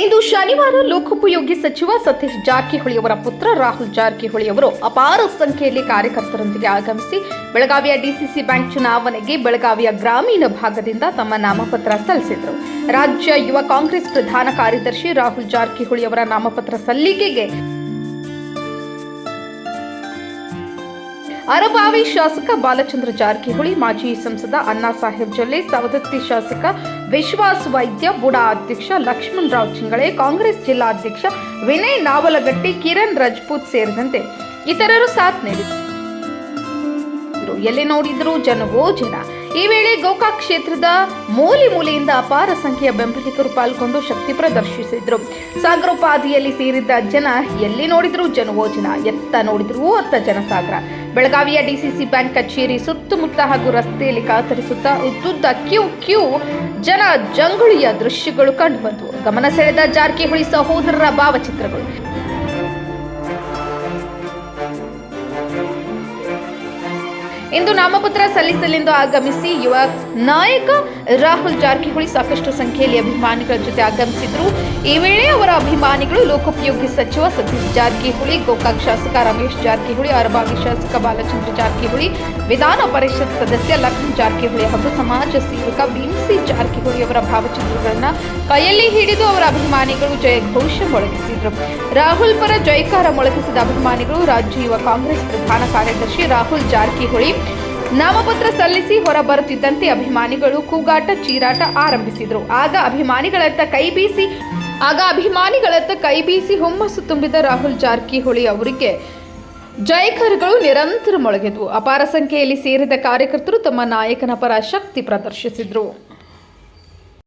ಇಂದು ಶನಿವಾರ ಲೋಕೋಪಯೋಗಿ ಸಚಿವ ಸತೀಶ್ ಜಾರಕಿಹೊಳಿ ಅವರ ಪುತ್ರ ರಾಹುಲ್ ಜಾರಕಿಹೊಳಿ ಅವರು ಅಪಾರ ಸಂಖ್ಯೆಯಲ್ಲಿ ಕಾರ್ಯಕರ್ತರೊಂದಿಗೆ ಆಗಮಿಸಿ ಬೆಳಗಾವಿಯ ಡಿಸಿಸಿ ಬ್ಯಾಂಕ್ ಚುನಾವಣೆಗೆ ಬೆಳಗಾವಿಯ ಗ್ರಾಮೀಣ ಭಾಗದಿಂದ ತಮ್ಮ ನಾಮಪತ್ರ ಸಲ್ಲಿಸಿದರು. ರಾಜ್ಯ ಯುವ ಕಾಂಗ್ರೆಸ್ ಪ್ರಧಾನ ಕಾರ್ಯದರ್ಶಿ ರಾಹುಲ್ ಜಾರಕಿಹೊಳಿ ಅವರ ನಾಮಪತ್ರ ಸಲ್ಲಿಕೆಗೆ ಅರಬಾವಿ ಶಾಸಕ ಬಾಲಚಂದ್ರ ಜಾರಕಿಹೊಳಿ, ಮಾಜಿ ಸಂಸದ ಅಣ್ಣಾ ಸಾಹೇಬ್ ಜೊಲ್ಲೆ, ಸವದತ್ತಿ ಶಾಸಕ ವಿಶ್ವಾಸ್ ವೈದ್ಯ, ಬುಡಾ ಅಧ್ಯಕ್ಷ ಲಕ್ಷ್ಮಣ್ ರಾವ್ ಚಿಂಗಳೆ, ಕಾಂಗ್ರೆಸ್ ಜಿಲ್ಲಾಧ್ಯಕ್ಷ ವಿನಯ್ ನಾವಲಗಟ್ಟಿ, ಕಿರಣ್ ರಜಪೂತ್ ಸೇರಿದಂತೆ ಇತರರು ಸಾಥ್ ನೀಡಿದರು. ಎಲ್ಲಿ ನೋಡಿದ್ರು ಜನವೋ ಜನ. ಈ ವೇಳೆ ಗೋಕಾಕ್ ಕ್ಷೇತ್ರದ ಮೂಲೆ ಮೂಲೆಯಿಂದ ಅಪಾರ ಸಂಖ್ಯೆಯ ಬೆಂಬಲಿಗರು ಪಾಲ್ಗೊಂಡು ಶಕ್ತಿ ಪ್ರದರ್ಶಿಸಿದ್ರು. ಸಾಗರೋಪಾದಿಯಲ್ಲಿ ಸೇರಿದ್ದ ಜನ ಎಲ್ಲಿ ನೋಡಿದ್ರು ಜನವೋ ಜನ. ಎತ್ತ ನೋಡಿದ್ರು ಅತ್ತ ಜನಸಾಗರ. ಬೆಳಗಾವಿಯ ಡಿಸಿಸಿ ಬ್ಯಾಂಕ್ ಕಚೇರಿ ಸುತ್ತಮುತ್ತ ಹಾಗೂ ರಸ್ತೆಯಲ್ಲಿ ಕಾತರಿಸುತ್ತಾ ಉದ್ದುದ್ದ ಕ್ಯೂ ಕ್ಯೂ ಜನ ಜಂಗುಳಿಯ ದೃಶ್ಯಗಳು ಕಂಡುಬಂದವು ಗಮನ ಸೆಳೆದ ಜಾರಕಿಹೊಳಿ ಸಹೋದರರ ಭಾವಚಿತ್ರಗಳು. ಇಂದು ನಾಮಪತ್ರ ಸಲ್ಲಿಸಲೆಂದು ಆಗಮಿಸಿ ಯುವ ನಾಯಕ ರಾಹುಲ್ ಜಾರಕಿಹೊಳಿ ಸಾಕಷ್ಟು ಸಂಖ್ಯೆಯಲ್ಲಿ ಅಭಿಮಾನಿಗಳ ಜೊತೆ ಆಗಮಿಸಿದ್ರು. ಈ ವೇಳೆ ಅವರ ಅಭಿಮಾನಿಗಳು ಲೋಕೋಪಯೋಗಿ ಸಚಿವ ಸತೀಶ್ ಜಾರಕಿಹೊಳಿ, ಗೋಕಾಕ್ ಶಾಸಕ ರಮೇಶ್ ಜಾರಕಿಹೊಳಿ ಅರಬಾಗಿ ಶಾಸಕ ಬಾಲಚಂದ್ರ ಜಾರಕಿಹೊಳಿ, ವಿಧಾನ ಪರಿಷತ್ ಸದಸ್ಯ ಲಖನ್ ಜಾರಕಿಹೊಳಿ ಹಾಗೂ ಸಮಾಜ ಸೇವಕ ಭೀಮಸಿ ಜಾರಕಿಹೊಳಿ ಅವರ ಭಾವಚಿತ್ರಗಳನ್ನು ಕೈಯಲ್ಲಿ ಹಿಡಿದು ಅವರ ಅಭಿಮಾನಿಗಳು ಜಯ ಘೋಷ ಮೊಳಗಿಸಿದರು. ರಾಹುಲ್ ಪರ ಜಯಕಾರ ಮೊಳಗಿಸಿದ ಅಭಿಮಾನಿಗಳು ರಾಜ್ಯ ಯುವ ಕಾಂಗ್ರೆಸ್ ಪ್ರಧಾನ ಕಾರ್ಯದರ್ಶಿ ರಾಹುಲ್ ಜಾರಕಿಹೊಳಿ ನಾಮಪತ್ರ ಸಲ್ಲಿಸಿ ಹೊರ ಬರುತ್ತಿದ್ದಂತೆ ಅಭಿಮಾನಿಗಳು ಕೂಗಾಟ ಚೀರಾಟ ಆರಂಭಿಸಿದರು. ಆಗ ಅಭಿಮಾನಿಗಳತ್ತ ಕೈ ಬೀಸಿ, ಆಗ ಅಭಿಮಾನಿಗಳತ್ತ ಕೈ ಬೀಸಿ ಹುಮ್ಮಸ್ಸು ತುಂಬಿದ ರಾಹುಲ್ ಜಾರಕಿಹೊಳಿ ಅವರಿಗೆ ಜೈಕರ್ಗಳು ನಿರಂತರ ಮೊಳಗಿದ್ವು. ಅಪಾರ ಸಂಖ್ಯೆಯಲ್ಲಿ ಸೇರಿದ ಕಾರ್ಯಕರ್ತರು ತಮ್ಮ ನಾಯಕನ ಪರ ಶಕ್ತಿ ಪ್ರದರ್ಶಿಸಿದರು.